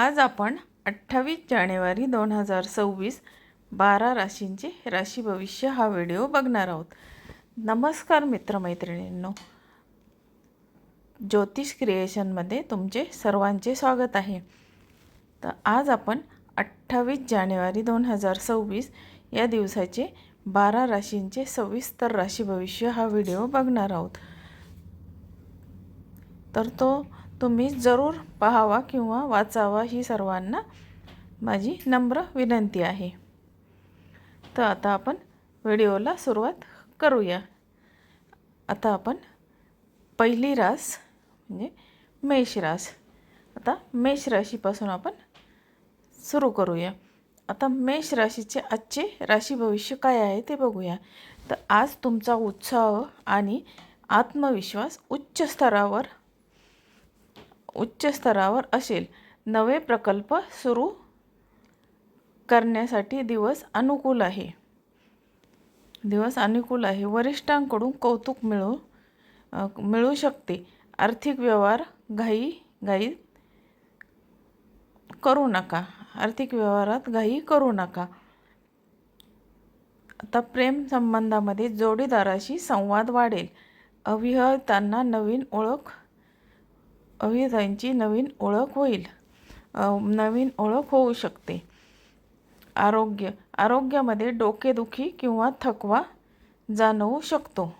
आज आपण अठ्ठावीस जानेवारी दोन हजार सव्वीस बारा राशींचे राशी भविष्य हा व्हिडिओ बघणार आहोत. नमस्कार मित्रमैत्रिणींनो. ज्योतिष क्रिएशनमध्ये तुमचे सर्वांचे स्वागत आहे. तर आज आपण अठ्ठावीस जानेवारी दोन हजार सव्वीस या दिवसाचे बारा राशींचे सविस्तर राशी भविष्य हा व्हिडिओ बघणार आहोत. तर तो तुम्ही जरूर पाहावा किंवा वाचावा ही सर्वांना माझी नम्र विनंती आहे. तर आता आपण व्हिडिओला सुरुवात करूया. आता आपण पहिली रास म्हणजे मेष रास. आता मेष राशीपासून आपण सुरू करूया. आता मेष राशीचे आजचे राशी भविष्य काय आहे ते बघूया. तर आज तुमचा उत्साह आणि आत्मविश्वास उच्च स्तरावर उच्च स्तरावर असेल. नवे प्रकल्प सुरू करण्यासाठी दिवस अनुकूल आहे. दिवस अनुकूल आहे. वरिष्ठांकडून कौतुक मिळू मिळू शकते. आर्थिक व्यवहार घाई घाई करू नका. आर्थिक व्यवहारात घाई करू नका. आता प्रेम संबंधामध्ये जोडीदाराशी संवाद वाढेल. अविवाहितांना नवीन ओळख अविवाहितांची नवीन ओळख होईल. नवीन ओळख होऊ शकते. आरोग्य आरोग्यामध्ये डोकेदुखी किंवा थकवा जाणवू शकतो.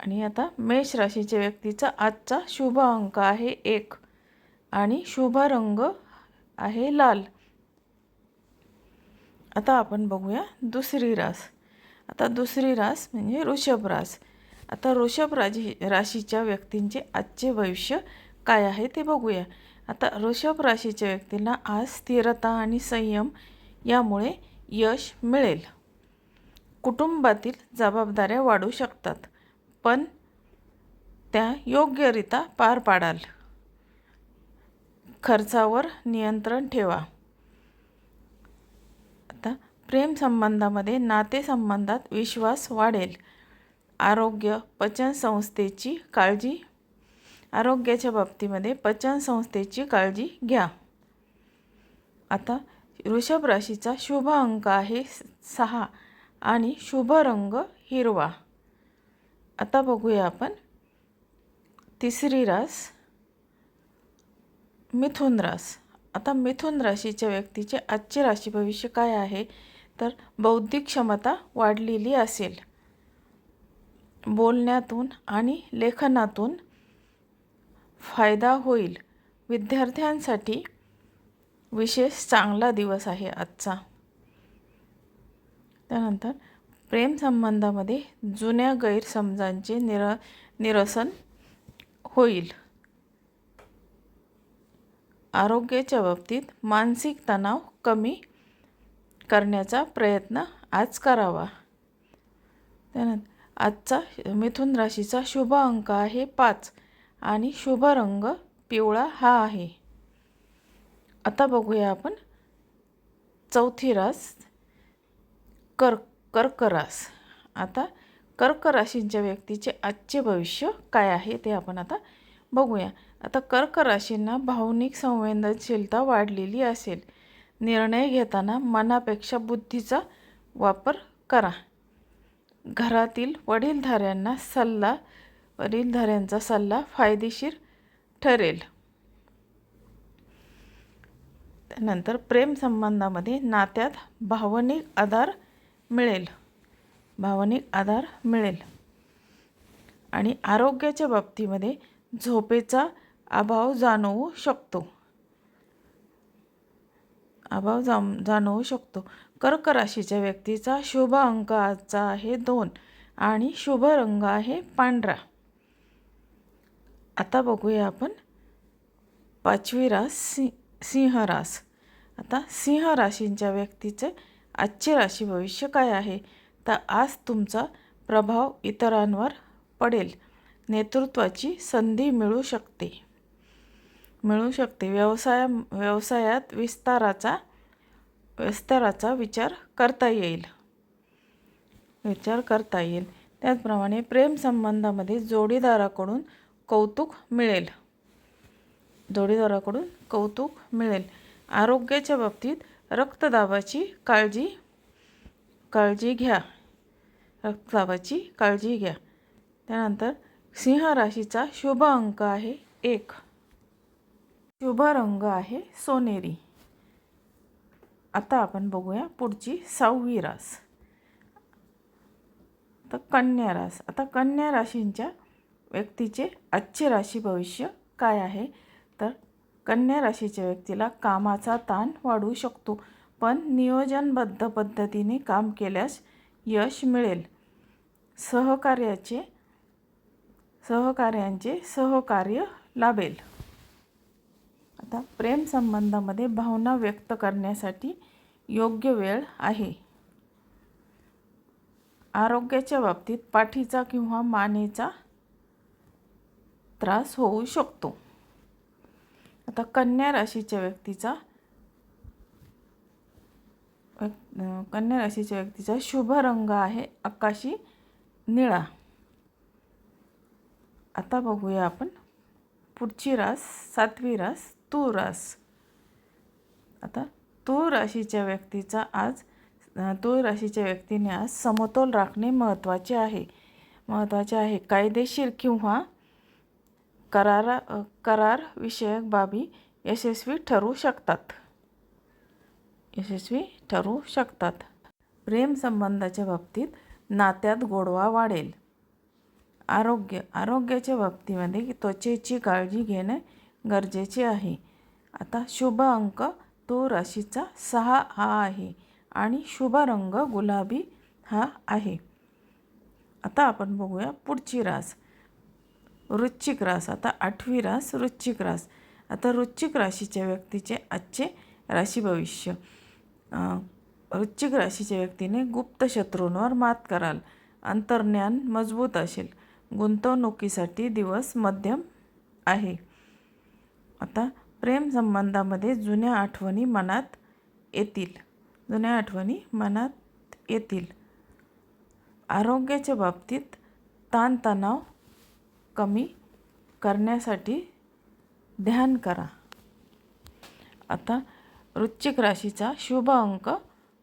आणि आता मेष राशीच्या व्यक्तीचा आजचा शुभ अंक आहे एक आणि शुभ रंग आहे लाल. आता आपण बघूया दुसरी रास. आता दुसरी रास म्हणजे ऋषभ रास. आता ऋषभ राजी राशीच्या व्यक्तींचे आजचे भविष्य काय आहे ते बघूया. आता ऋषभ राशीच्या व्यक्तींना आज स्थिरता आणि संयम यामुळे यश मिळेल. कुटुंबातील जबाबदाऱ्या वाढू शकतात पण त्या योग्यरित्या पार पाडाल. खर्चावर नियंत्रण ठेवा. आता प्रेमसंबंधामध्ये नातेसंबंधात विश्वास वाढेल. आरोग्य पचनसंस्थेची काळजी. आरोग्याच्या बाबतीमध्ये पचनसंस्थेची काळजी घ्या. आता वृषभ राशीचा शुभ अंक आहे सहा आणि शुभ रंग हिरवा. आता बघूया आपण तिसरी रास मिथुन रास. आता मिथुन राशीच्या व्यक्तीचे आजचे राशी भविष्य काय आहे? तर बौद्धिक क्षमता वाढलेली असेल. बोलण्यातून आणि लेखनातून फायदा होईल. विद्यार्थ्यांसाठी विशेष चांगला दिवस आहे आजचा. त्यानंतर प्रेमसंबंधामध्ये जुन्या गैरसमजांचे निर निरसन होईल. आरोग्याच्या बाबतीत मानसिक तणाव कमी करण्याचा प्रयत्न आज करावा. त्यानंतर आजचा मिथुन राशीचा शुभ अंक आहे पाच आणि शुभ रंग पिवळा हा आहे. आता बघूया आपण चौथी रास कर कर्क रास. आता कर्क राशींच्या व्यक्तीचे आजचे भविष्य काय आहे ते आपण आता बघूया. आता कर्क राशींना भावनिक संवेदनशीलता वाढलेली असेल. निर्णय घेताना मनापेक्षा बुद्धीचा वापर करा. घरातील वडीलधाऱ्यांना सल्ला वडीलधाऱ्यांचा सल्ला फायदेशीर ठरेल. त्यानंतर प्रेमसंबंधामध्ये नात्यात भावनिक आधार मिळेल. भावनिक आधार मिळेल. आणि आरोग्याच्या बाबतीमध्ये झोपेचा अभाव जाणवू शकतो. अभाव जाम जाणवू शकतो. कर्क राशीच्या व्यक्तीचा शुभ अंक आजचा आहे दोन आणि शुभ रंग आहे पांढरा. आता बघूया आपण पाचवी रास सि सिंह रास. आता सिंह राशींच्या व्यक्तीचे आजचे राशी भविष्य काय आहे? तर आज तुमचा प्रभाव इतरांवर पडेल. नेतृत्वाची संधी मिळू शकते. मिळू शकते. व्यवसाय व्यवसायात विस्ताराचा विस्ताराचा विचार करता येईल. विचार करता येईल. त्याचप्रमाणे प्रेमसंबंधामध्ये जोडीदाराकडून कौतुक मिळेल. जोडीदाराकडून कौतुक मिळेल. आरोग्याच्या बाबतीत रक्तदाबाची काळजी काळजी घ्या. रक्तदाबाची काळजी घ्या. त्यानंतर सिंह राशीचा शुभ अंक आहे एक. शुभ रंग आहे सोनेरी. आता आपण बघूया पुढची सहावी रास. तर कन्या रास. आता कन्या राशींच्या व्यक्तीचे आजचे राशी भविष्य काय आहे? तर कन्या राशीच्या व्यक्तीला कामाचा ताण वाढू शकतो पण नियोजनबद्ध पद्धतीने काम केल्यास यश मिळेल. सहकार्याचे सहकार्यांचे सहकार्य लाभेल. आता प्रेमसंबंधामध्ये भावना व्यक्त करण्यासाठी योग्य वेळ आहे. आरोग्याच्या बाबतीत पाठीचा किंवा मानेचा त्रास होऊ शकतो. आता कन्या राशीच्या व्यक्तीचा कन्या राशीच्या व्यक्तीचा शुभ रंग आहे आकाशी निळा. आता बघूया आपण पुढची रास सातवी रास. तूर रास. आता तूर राशीच्या व्यक्तीचा आज तूर राशीच्या व्यक्तीने आज समतोल राखणे महत्त्वाचे आहे. महत्त्वाचे आहे. कायदेशीर किंवा करारा करार विषयक बाबी यशस्वी ठरू शकतात. यशस्वी ठरू शकतात. प्रेमसंबंधाच्या बाबतीत नात्यात गोडवा वाढेल. आरोग्य आरोग्याच्या बाबतीमध्ये त्वचेची काळजी घेणे गरजेचे आहे. आता शुभ अंक तो राशीचा सहा हा आहे आणि शुभ रंग गुलाबी हा आहे. आता आपण बघूया पुढची रास. वृश्चिक रास. आता आठवी रास वृश्चिक रास. आता वृश्चिक राशीच्या व्यक्तीचे आजचे राशी भविष्य. अं, वृश्चिक राशीच्या व्यक्तीने गुप्त शत्रूंवर मात कराल. अंतर्ज्ञान मजबूत असेल. गुंतवणुकीसाठी दिवस मध्यम आहे. आता प्रेमसंबंधामध्ये जुन्या आठवणी मनात येतील. जुन्या आठवणी मनात येतील. आरोग्याच्या बाबतीत ताणतणाव कमी करण्यासाठी ध्यान करा. आता वृश्चिक राशीचा शुभ अंक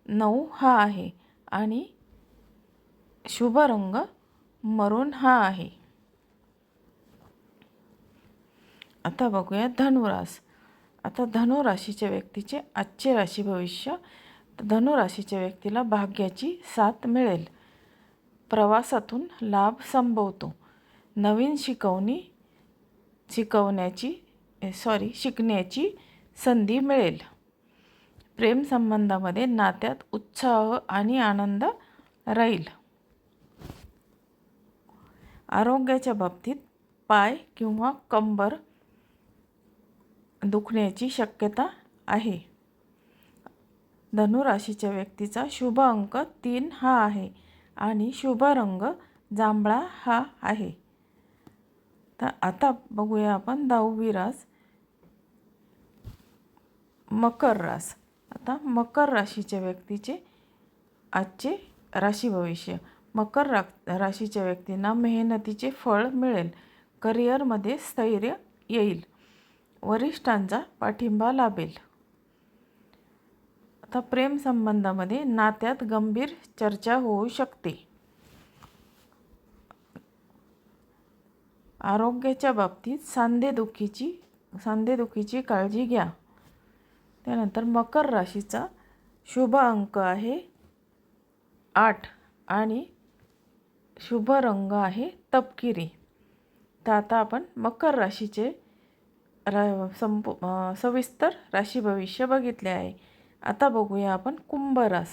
नऊ हा आहे आणि शुभ रंग मरून हा आहे. आता बघूया धनुरास. आता धनुराशीच्या व्यक्तीचे आजचे राशी भविष्य धनुराशीच्या व्यक्तीला भाग्याची साथ मिळेल. प्रवासातून लाभ संभवतो. नवीन शिकवणी शिकवण्याची सॉरी शिकण्याची संधी मिळेल. प्रेमसंबंधामध्ये नात्यात उत्साह आणि आनंद राहील. आरोग्याच्या बाबतीत पाय किंवा कंबर दुखण्याची शक्यता आहे. धनुराशीच्या व्यक्तीचा शुभ अंक तीन हा आहे आणि शुभ रंग जांभळा हा आहे. तर आता बघूया आपण दहावी रास मकर रास. आता मकर राशीच्या व्यक्तीचे आजचे राशी भविष्य मकर रा राशीच्या व्यक्तींना मेहनतीचे फळ मिळेल. करिअरमध्ये स्थैर्य येईल. वरिष्ठांचा पाठिंबा लाभेल. आता प्रेमसंबंधामध्ये नात्यात गंभीर चर्चा होऊ शकते. आरोग्याच्या बाबतीत सांधेदुखीची सांधेदुखीची काळजी घ्या. त्यानंतर मकर राशीचा शुभ अंक आहे आठ आणि शुभ रंग आहे तपकिरी. तर आता आपण मकर राशीचे रा संपू सविस्तर राशी भविष्य बघितले आहे. आता बघूया आपण कुंभ रास.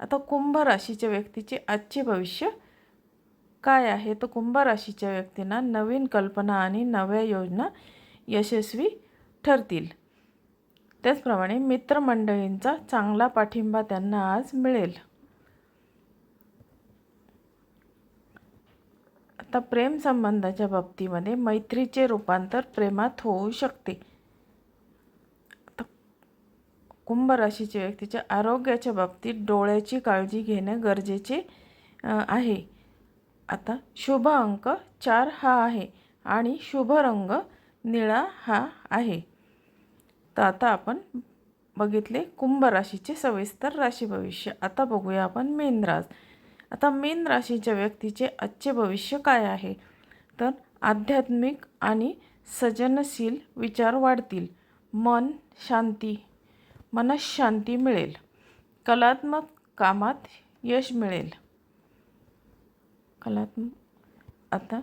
आता कुंभ राशीच्या व्यक्तीचे आजचे भविष्य काय आहे? तर कुंभ राशीच्या व्यक्तींना नवीन कल्पना आणि नव्या योजना यशस्वी ठरतील. त्याचप्रमाणे मित्रमंडळींचा चांगला पाठिंबा त्यांना आज मिळेल. आता प्रेम संबंधाच्या बाबतीमध्ये मैत्रीचे रूपांतर प्रेमात होऊ शकते. आता कुंभ राशीच्या व्यक्तीच्या आरोग्याच्या बाबतीत डोळ्याची काळजी घेणं गरजेचे आहे. आता शुभ अंक चार हा आहे आणि शुभ रंग निळा हा आहे. तर आता आपण बघितले कुंभ राशीचे सविस्तर राशी भविष्य. आता बघूया आपण मीन रास. आता मीन राशीच्या व्यक्तीचे आजचे भविष्य काय आहे? तर आध्यात्मिक आणि सजनशील विचार वाढतील. मन शांती मनशांती मिळेल. कलात्मक कामात यश मिळेल. कलात्मक आता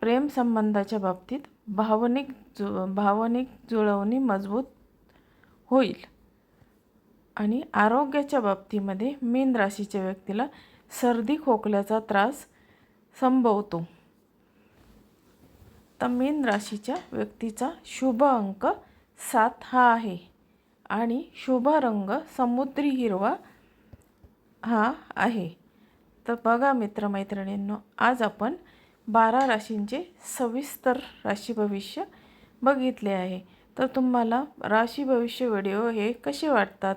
प्रेम संबंधाच्या बाबतीत भावनिक जु भावनिक जुळवणी मजबूत होईल. आणि आरोग्याच्या बाबतीमध्ये मीन राशीच्या व्यक्तीला सर्दी खोकल्याचा त्रास संभवतो. तर मीन राशीच्या व्यक्तीचा शुभ अंक सात हा आहे. आणि शुभ रंग समुद्री हिरवा हा आहे. तर बघा मित्रमैत्रिणींनो आज आपण बारा राशींचे सविस्तर राशी भविष्य बघितले आहे. तर तुम्हाला राशी भविष्य व्हिडिओ हे कसे वाटतात?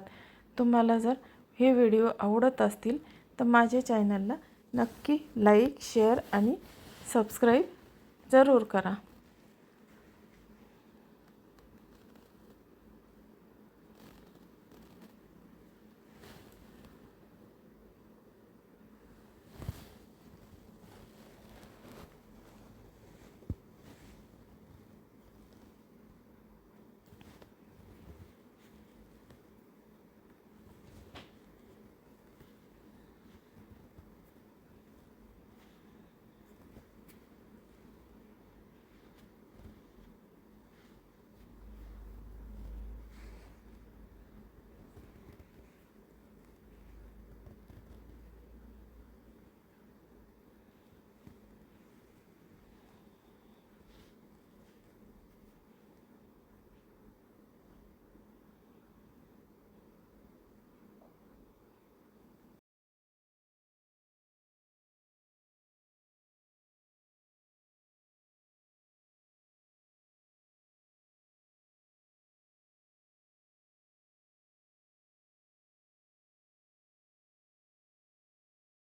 तुम्हाला जर हे व्हिडिओ आवडत असतील तर माझ्या चॅनलला नक्की लाईक शेअर आणि सबस्क्राईब जरूर करा.